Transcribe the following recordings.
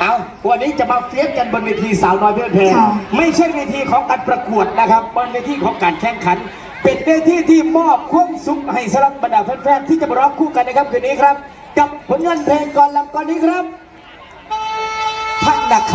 เอาวันนี้จะมาเฟียสกันบนเวทีสาวน้อยเพื่อนเพลงค่ะ ไม่ใช่เวทีของการประกวดนะครับเป็นเวทีของการแข่งขัน เป็นเวทีที่มอบความสุขให้สำหรับบรรดาแฟนๆที่จะมาร้องคู่กันนะครับคืนนี้ครับ กับผลงานเพลงก่อนลำก่อนนี้ครับพัฒนาค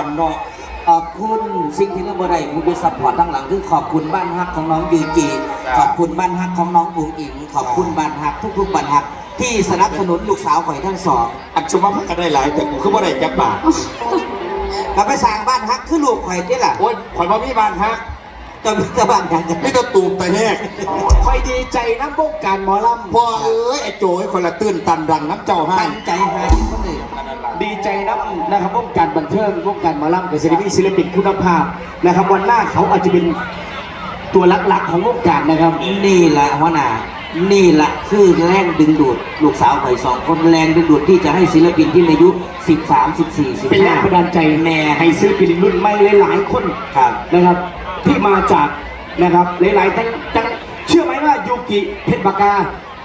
อ่อนเนาะขอบคุณสิ่งที่เราบ่ได้ผู้ดูซัพพอร์ตทั้งหลังคือขอบคุณบ้านฮักของน้องยูจีครับขอบคุณบ้านฮักของน้องอุ๋งอิง ขอบคุณบ้านฮักทุกๆบ้านฮัก ที่สนับสนุนลูกสาวข่อยทั้งสองอันชมว่ามันก็ได้หลายแต่กูคือว่าได้จักบาทก็ไปสร้างบ้านฮักคือลูกข่อยนี่ล่ะโอ้ยข่อยบ่มีบ้านฮักจะมีแต่บ้านฮักกันไม่ต้องตูมแต่แรกคอยดีใจน้ำวงการหมอลำพอเอ้ยไอ้โจ้ไอ้คนละตื้นตันดังน้ำเจ้าให้ตั้งใจหาที่คนอื่น ดีใจน้ำนะครับวงการบันเทิงวงการหมอลำกับศิลปินศิลปินคุณภาพนะครับ วันหน้าเขาอาจจะเป็นตัวหลักๆของวงการนะครับ นี่แหละหัวหน้านี่แหละคือแรงดึงดูดลูกสาวข่อยสองคนแรงดึงดูดที่จะให้ศิลปินที่มีอายุ 13 14เป็นแรงบันดาล15ใจแน่ให้ศิลปินรุ่นใหม่หลายๆคนครับนะครับ ที่มาจากนะครับหลายๆทั้งทั้งเชื่อไหมว่ายูกิเพชรปากกา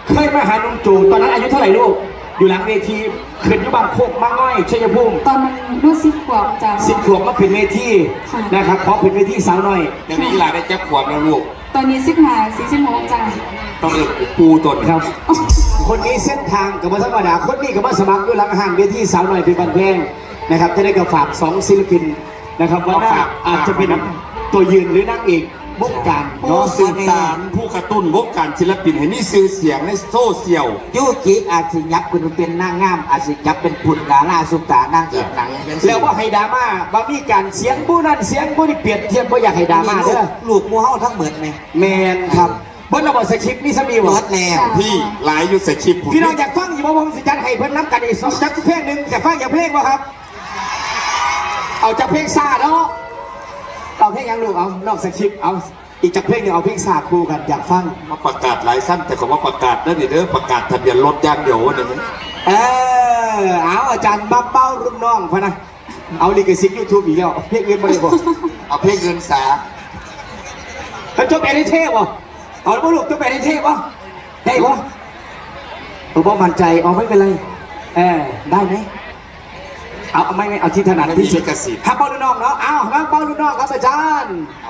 เคยมาหานุ่มจูตอนนั้นอายุเท่าไหร่ลูก อยู่หลังเวทีขึ้นอยุบานโคกมังง่อยชัยภูมิตอนมันรู้สิบขวบจ้ะสิบขวบมาขึ้นเวทีค่ะ นะครับขอขึ้นเวทีสาวหน่อยเดี๋ยวนี้หลานได้จักขวบแล้วลูก ตอนนี้สิบห้าสี่สิบหกจ้ะต้องเอิ้นปูตนครับ คนนี้เส้นทางกับมาธรรมดาคนนี้กับมาสมัครอยู่หลังห่างเวทีสาวหน่อยเป็นบันเพลงนะครับจะได้กับฝากสองศิลปินนะครับว่าหน้าอาจจะเป็นตัวยืนหรือนางเอก วงการผู้เนาะสื่อสารผู้กระตุ้นวงการศิลปินให้มีชื่อเสียงในโซเชียลยูกิอาจสิยับคุณเป็นนางงามอาจสิยับเป็นผุดดาราสุปตานางเอกหนังเป็นแล้วว่าให้ดราม่าว่ามีการเสียงผู้นั้นเสียงผู้นี้เปรียบเทียบว่าอยากให้ดราม่าลูเด้กอลูกหมูเฮาทั้งหมดไหมแมนครับเบิ้ลระบบสคริปต์นี่สมีเบิวะดแล้วพี่หลายอยู่ใส่คลิปผมพี่น้องอยากฟังอยู่บ่ผมสิจัดให้เพิ่นน้ำกันอีกสองจักเพลงหนึ่งอยากฟังอยากเพลงบ่ครับ เอาจากเพลงซาเนาะ เอาเพลงยังลูกเอานอกสคริปต์เอาอีกจากเพลงหนึงเอาเพลงซาคู่กันอยากฟังมาประกาศหลายสั้นแต่ผมว่าประกาศได้ดิเด้อประกาศทะเบียนรถอย่างเดียววันนี้เออเอาอาจารย์บ้าเป้ารุ่นน้องพะนะเอาลิขสิทธิ์ยูทูบอีกแล้วเพลงอื่นบ่ได้บ่เอาเพลงเงินสาเขาจบแอนิเทพบ่เอาแล้วบ่ลูกจบแอนิเทพบ่ได้บ่ผมบ่มั่นใจเอาไม่เป็นไรเออได้ไหม เอาเอาไม่ไม่เอาที่ถนัดที่สุดลิขสิทธิ์ครับเป้ารุ่นน้องเนาะเอาครับเป้ารุ่นน้องครับอาจารย์